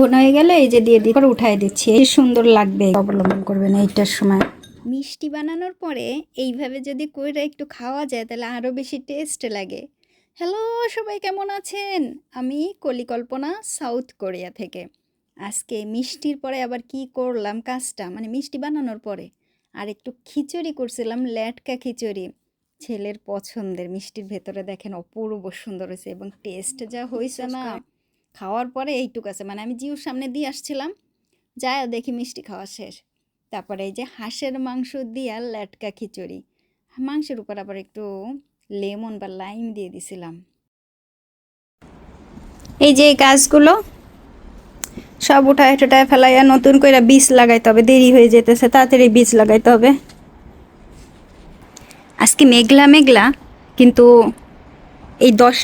বোন হয়ে গেলে এই যে দিয়ে দিয়ে উঠাই দিচ্ছি। এই সুন্দর লাগবে। অবলম্বন করবেন এইটার সময়। মিষ্টি বানানোর পরে এইভাবে যদি কইরা একটু খাওয়া যায়, তাহলে আরও বেশি টেস্ট লাগে। হ্যালো সবাই, কেমন আছেন? আমি কলিকল্পনা, সাউথ কোরিয়া থেকে। আজকে মিষ্টির পরে আবার কি করলাম কাজটা? মানে মিষ্টি বানানোর পরে। আর একটু খিচুড়ি করছিলাম, ল্যাটকা খিচুড়ি। ছেলের পছন্দের মিষ্টির ভেতরে দেখেন অপূর্ব সুন্দর হয়েছে এবং টেস্ট যা হয়েছে না। খাওয়ার পরে এইটুক আছে। মানে আমি জিউর সামনে দিয়ে আসছিলাম যায় দেখি মিষ্টি খাওয়া শেষ। তারপরে এই যে হাঁসের মাংস দিয়া ল্যাটকা খিচুড়ি। মাংসের উপর আবার একটু লেমন বা লাইম দিয়ে দিছিলাম। এই যে গাছগুলো সব উঠায় টুটায় ফেলাইয়া নতুন করে বীজ লাগাইতে হবে, দেরি হয়ে যেতেছে, তাড়াতাড়ি বীজ লাগাইতে হবে। আজকে মেঘলা মেঘলা, কিন্তু এই দশ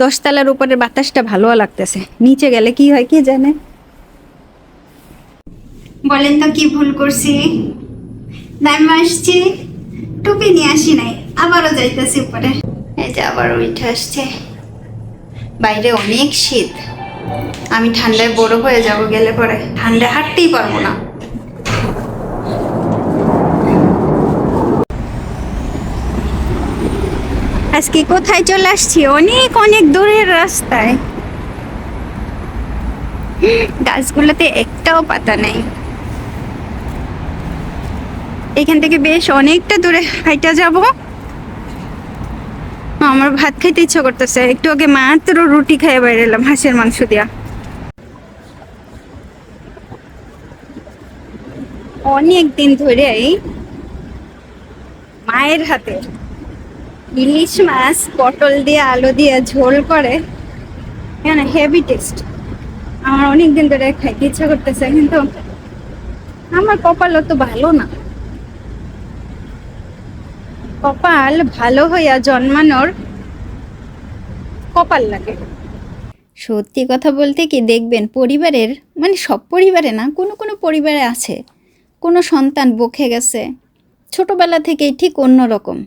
দশতলার উপরের বাতাসটা ভালো লাগতেছে। নিচে গেলে কি হয় কি জানে? বলেন তো কি ভুল করছি? নাইমা আসছি। টুপি নিয়ে আসি নাই, আবারও যাইতেছি উপরে। এই যে আবার উঠে আসছে। বাইরে অনেক শীত। আমি ঠান্ডায় বড় হয়ে যাব গেলে পরে। ঠান্ডায় হাঁটতেই পারব না। আজকে কোথায় চলে আসছি? অনেক অনেক দূরের রাস্তায়। গাছগুলোতে একটাও পাতা নেই। এখান থেকে বেশ অনেকটা দূরে হাইটা যাব। আমার ভাত খাইতে ইচ্ছা করতেছে। একটু আগে মাত্র রুটি খাইয়ে বাইরে এলাম, হাঁসের মাংস দিয়া। অনেক দিন ধরেই মায়ের হাতে ইলিশ মাছ, পটল দিয়ে আলু দিয়ে ঝোল করে কেন হেভি টেস্ট আমার অনেক দিন ধরে খাইতে ইচ্ছা করতেছে, কিন্তু আমার কপাল অত ভালো না। কপাল ভালো হইয়া জন্মানোর কপাল লাগে। সত্যি কথা বলতে কি, দেখবেন পরিবারের মানে সব পরিবারে না, কোনো কোনো পরিবারে আছে। কোনো সন্তান বকে গেছে। ছোটবেলা থেকেই ঠিক অন্যরকম।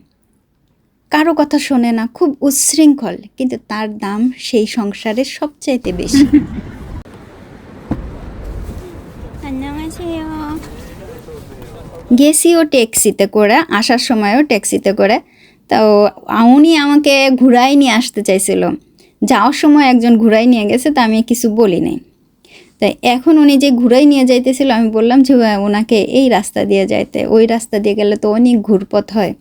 কারও কথা শোনে না খুব উচ্ছৃঙ্খল কিন্তু তার দাম সেই সংসারের সবচাইতে বেশি। গেছিও ট্যাক্সিতে করে আসার সময়ও ট্যাক্সিতে করে। তো উনি আমাকে ঘুরাই নিয়ে আসতে চাইছিল। যাওয়ার সময় একজন ঘুরাই নিয়ে গেছে তা আমি কিছু বলি নাই। তাই এখন উনি যে ঘুরাই নিয়ে যাইতেছিল আমি বললাম যে "হ্যাঁ, ওনাকে এই রাস্তা দিয়ে যাইতে। ওই রাস্তা দিয়ে গেলে তো অনেক ঘুরপথ হয়।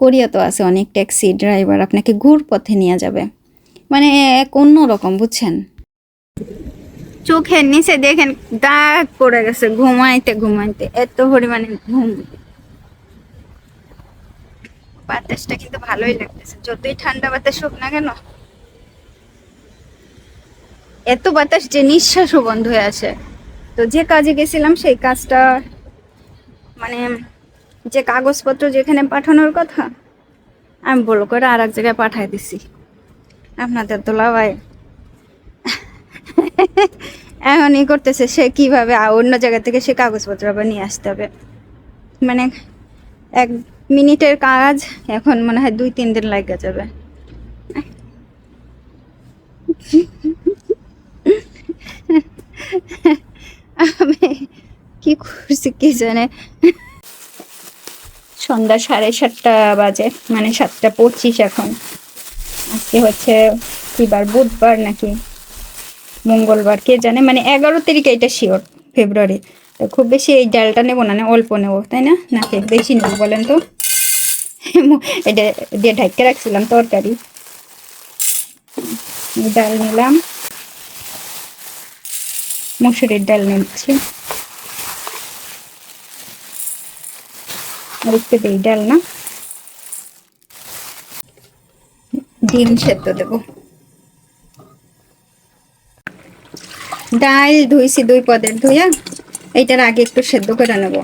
কোরিয়া তো আছে অনেক ট্যাক্সি ড্রাইভার, আপনাকে ঘুর পথে নিয়ে যাবে। মানে এক অন্য রকম, বুঝছেন? চোখের নিচে দেখেন, দাগ পড়ে গেছে ঘুমাইতে ঘুমাইতে, এত পরিমাণে ঘুম। বাতাসটা কিন্তু ভালোই লাগতেছে, যতই ঠান্ডা বাতাস হোক না কেন। এত বাতাস যে নিঃশ্বাসও বন্ধ হয়ে আছে তো যে কাজে গেছিলাম, সেই কাজটা মানে যে কাগজপত্র যেখানে পাঠানোর কথা, আমি বলো করে আর এক জায়গায় পাঠাই দিছি। আপনাদের তো ভাই এখন ই করতেছে সে কীভাবে অন্য জায়গা থেকে সে কাগজপত্র আবার নিয়ে আসতে হবে। মানে এক মিনিটের কাজ, এখন মনে হয় দুই, তিন দিন লাগে যাবে। আমি কি করছি কি জানে? সন্ধ্যা সাড়ে সাতটা বাজে মানে সাতটা পঁচিশ এখন। আজকে হচ্ছে কিবার বুধবার নাকি মঙ্গলবার, কে জানে? মানে এগারো তারিখে এটা শিওর ফেব্রুয়ারি। তো খুব বেশি এই ডালটা নেব না অল্প নেব, তাই না? নাকি বেশি নেব বলেন তো? এটা দিয়ে ঢাকতে রাখছিলাম তরকারি। ডাল নিলাম। মুসুরির ডাল নিচ্ছি। একটু দিই ডাল না? ডিম সেদ্ধ দেবো। ডাল ধুইছি দুই পদের ধুইয়া, এইটার আগে একটু সেদ্ধ করে নেব।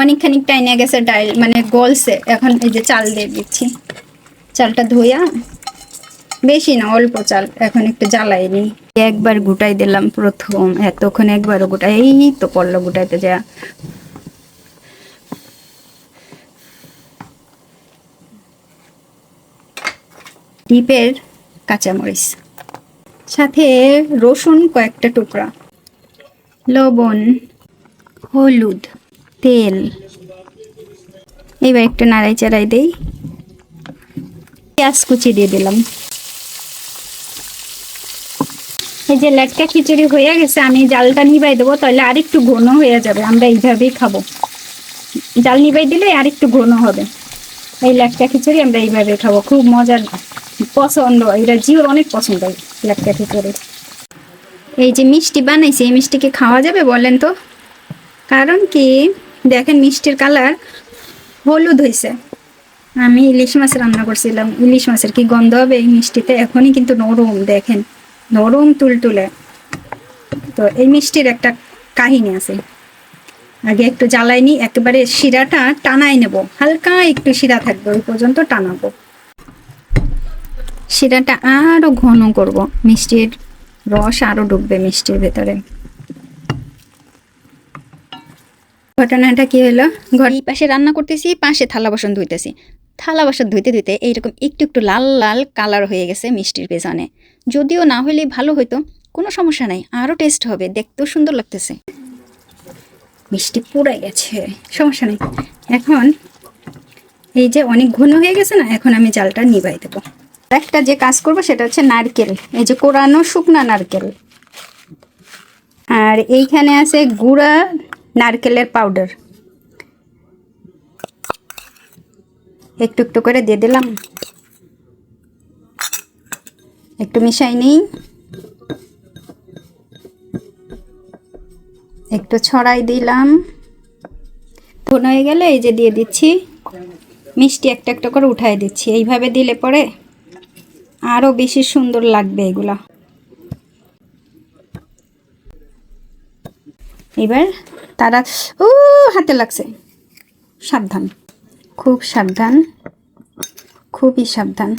অনেকখানি টাইনে গেছে ডাল মানে গলছে, এখন এই যে চাল দিয়ে দিচ্ছি। চালটা ধুইয়া, বেশি না, অল্প চাল, এখন একটু জ্বালাই নি একবার গুটাই দিলাম প্রথম, এতক্ষণ একবারও গুটাই, এই তো পড়ল গুটাইতে যা। টিপের কাঁচামরিচ, সাথে রসুন কয়েকটা টুকরা, লবণ, হলুদ, তেল। এবার একটু নাড়াই চাড়াই দেই, পেঁয়াজ কুচি দিয়ে দিলাম। এই যে লেটকা খিচুড়ি হয়ে গেছে, আমি জালটা নিবাই দেবো, তাহলে আরেকটু ঘন হয়ে যাবে। আমরা এইভাবেই খাব। জাল নিবাই দিলে আরেকটু ঘন হবে। এই লেটকা খিচুড়ি আমরা এইভাবে খাব। খুব মজার পছন্দ। এটা জিওর অনেক পছন্দ লেটকা খিচুড়ি। এই যে মিষ্টি বানাইছি, এই মিষ্টি কি খাওয়া যাবে বলেন তো? কারণ কি, দেখেন মিষ্টির কালার হলুদ হয়েছে আমি ইলিশ মাছ রান্না করছিলাম। ইলিশ মাছের কি গন্ধ হবে এই মিষ্টিতে? এখনই কিন্তু নরম, দেখেন। নরম তুলতুলে। তো এই মিষ্টির একটা কাহিনী আছে। আগে একটু জ্বালাইনি একেবারে শিরাটা টানাই নেব। হালকা একটু শিরা থাকবে, ওই পর্যন্ত টানাবো। শিরাটা আরও ঘন করব। মিষ্টির রস আরও ডুববে মিষ্টির ভেতরে। ঘটনাটা কি হলো? ঘর পাশে রান্না করতেছি, পাশে থালা বাসন ধুইতেছি। থালা বাসন ধুইতে ধুইতে এইরকম একটু একটু লাল লাল কালার হয়ে গেছে মিষ্টির পেছনে। যদিও না হলেই ভালো হইতো, কোনো সমস্যা নাই, আরও টেস্ট হবে, দেখতেও সুন্দর লাগতেছে। মিষ্টি পুড়ে গেছে, সমস্যা নেই। এখন এই যে অনেক ঘন হয়ে গেছে না, এখন আমি জালটা নিভাই দেবো। একটা যে কাজ করব সেটা হচ্ছে নারকেল, এই যে কোরানো শুকনা নারকেল। আর এইখানে আছে গুঁড়া নারকেলের পাউডার একটু একটু করে দিয়ে দিলাম। একটু মিশাই নেই। একটু ছড়াই দিলাম। ধন হয়ে গেলে, এই যে দিয়ে দিচ্ছি। মিষ্টি একটা একটা করে উঠাই দিচ্ছি। এইভাবে দিলে পরে আরও বেশি সুন্দর লাগবে এগুলা। এবার তারা, ও, হাতে লাগছে। সাবধান। খুব সাবধান। খুবই সাবধান।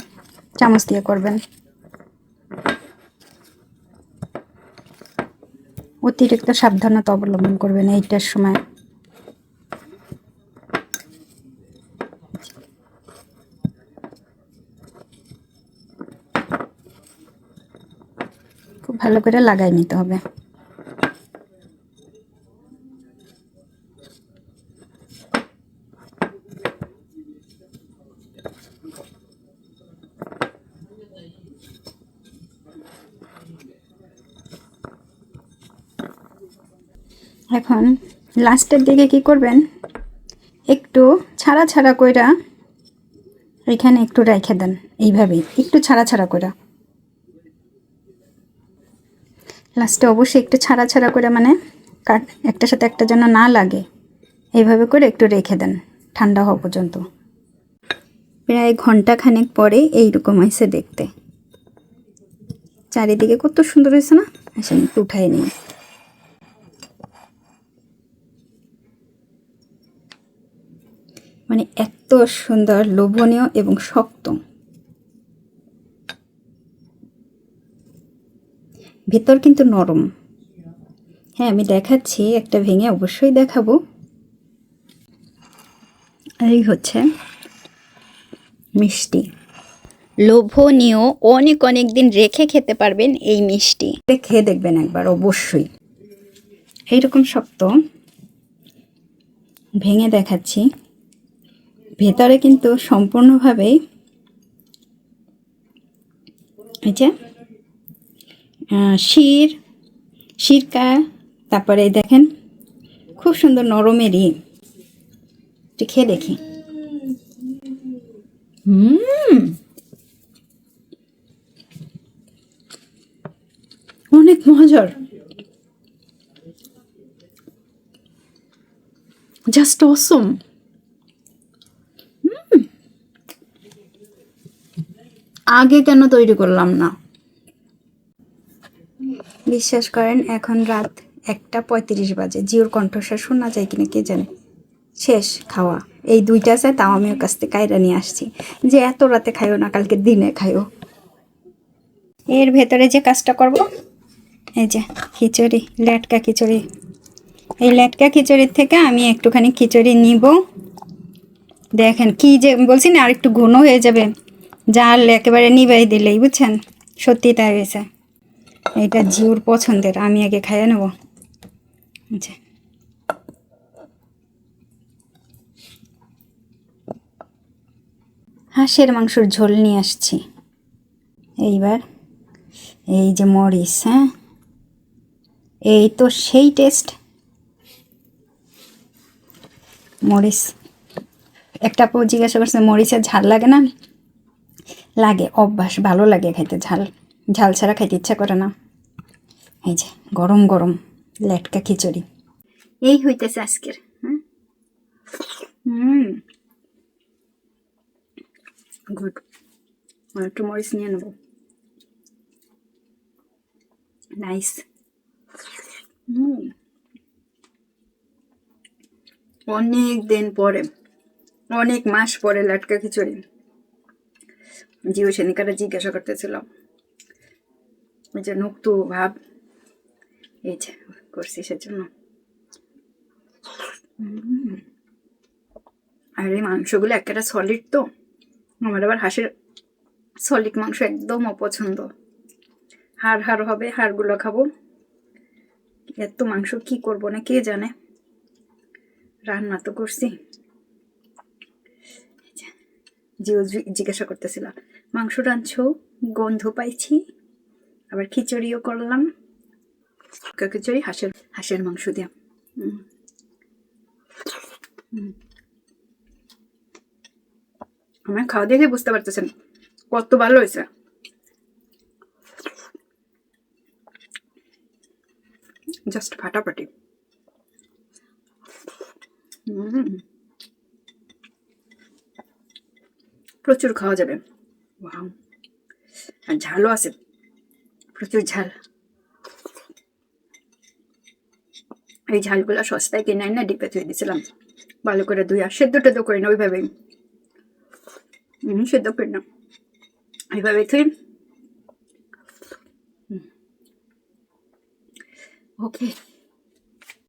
চামচ দিয়ে করবেন। অতিরিক্ত সাবধানতা অবলম্বন করবেন এইটার সময়। খুব ভালো করে লাগাই নিতে হবে। এখন লাস্টের দিকে কি করবেন? একটু ছাড়া ছাড়া কইরা এখানে একটু রেখে দেন, এইভাবেই। একটু ছাড়া ছাড়া কইরা। লাস্টে অবশ্যই একটু ছাড়া ছাড়া করে মানে কাট একটার সাথে একটা যেন না লাগে, এইভাবে করে একটু রেখে দেন, ঠান্ডা হওয়া পর্যন্ত। প্রায় ঘণ্টা খানেক পরে এইরকম হয়েছে দেখতে। চারিদিকে কত সুন্দর হয়েছে না? আসেন একটু উঠাই নিই। মানে এত সুন্দর লোভনীয় এবং শক্ত। ভেতর কিন্তু নরম। হ্যাঁ আমি দেখাচ্ছি একটা ভেঙে অবশ্যই দেখাবো। এই হচ্ছে মিষ্টি। লোভনীয় অনেক অনেক দিন রেখে খেতে পারবেন এই মিষ্টি। খেয়ে দেখবেন একবার অবশ্যই। এইরকম শক্ত। ভেঙে দেখাচ্ছি। ভেতরে কিন্তু সম্পূর্ণভাবে এই শির, শিরকা, তারপরে দেখেন খুব সুন্দর নরমেরই একটু খেয়ে দেখি। হুম, অনেক মজার জাস্ট অসম। আগে কেন তৈরি করলাম না? বিশ্বাস করেন, এখন রাত একটা পঁয়ত্রিশ বাজে। জিওর কণ্ঠস্বর শোনা যায় কিনা কে জানে? শেষ খাওয়া। এই দুইটা আছে, তাও আমি ওর কাছ থেকে কায়রা নিয়ে আসছি। যে এত রাতে খাইও না, কালকে দিনে খাইও। এর ভেতরে যে কাজটা করব, এই যে খিচুড়ি ল্যাটকা খিচুড়ি। এই ল্যাটকা খিচুড়ির থেকে আমি একটুখানি খিচুড়ি নিব। দেখেন কি যে, বলছি না আর একটু ঘন হয়ে যাবে। জাল একেবারে নিবাই দিলেই, বুঝছেন? সত্যি তাই হয়েছে। এটা জিওর পছন্দের, আমি আগে খাইয়ে নেব। আচ্ছা। হাঁসের মাংসর ঝোল নিয়ে আসছি। এইবার এই যে মরিচ হ্যাঁ? এই তো সেই টেস্ট। মরিচ। একটা জিজ্ঞাসা করছে, মরিচের ঝাল লাগে না? লাগে, অভ্যাস ভালো লাগে খাইতে, ঝাল ঝাল ছাড়া খাইতে ইচ্ছা করে না। এই যে, গরম গরম, লেটকা খিচুড়ি। এই হইতেছে আজকের গুড। একটু মরিচ নিয়ে নেব। নাইস। অনেক দিন পরে, অনেক মাস পরে লাটকা খিচুড়ি। জিও সেনিকারা জিজ্ঞাসা করতেছিল ওই যে নুক্তু ভাব, এই যে করছি সেজন্য। আর এই মাংসগুলো একেবারে সলিড তো। আমার আবার হাঁসের সলিড মাংস একদম অপছন্দ। হাড় হাড় হবে, হাড়গুলো খাব। এত মাংস কি করব না কে জানে? রান্না তো করছি। জিও জিজ্ঞাসা করতেছিল মাংস রাঁধছো, গন্ধ পাইছি, আবার খিচুড়িও করলাম। খিচুড়ি, হাঁসের হাঁসের মাংস দিয়া। আমার খাওয়া দেখে বুঝতে পারতেছেন কত ভালো হয়েছে। জাস্ট ফাটাফাটি। প্রচুর খাওয়া যাবে। ঝালও আছে। প্রচুর ঝাল। এই ঝালগুলো সস্তায় কিনে না ডিপে থুয়ে দিয়েছিলাম। ভালো করে ধুই আর সেদ্ধ টেদ্ধ করি না, ওইভাবেই। সেদ্ধ করি না। এইভাবে থুই। ওকে।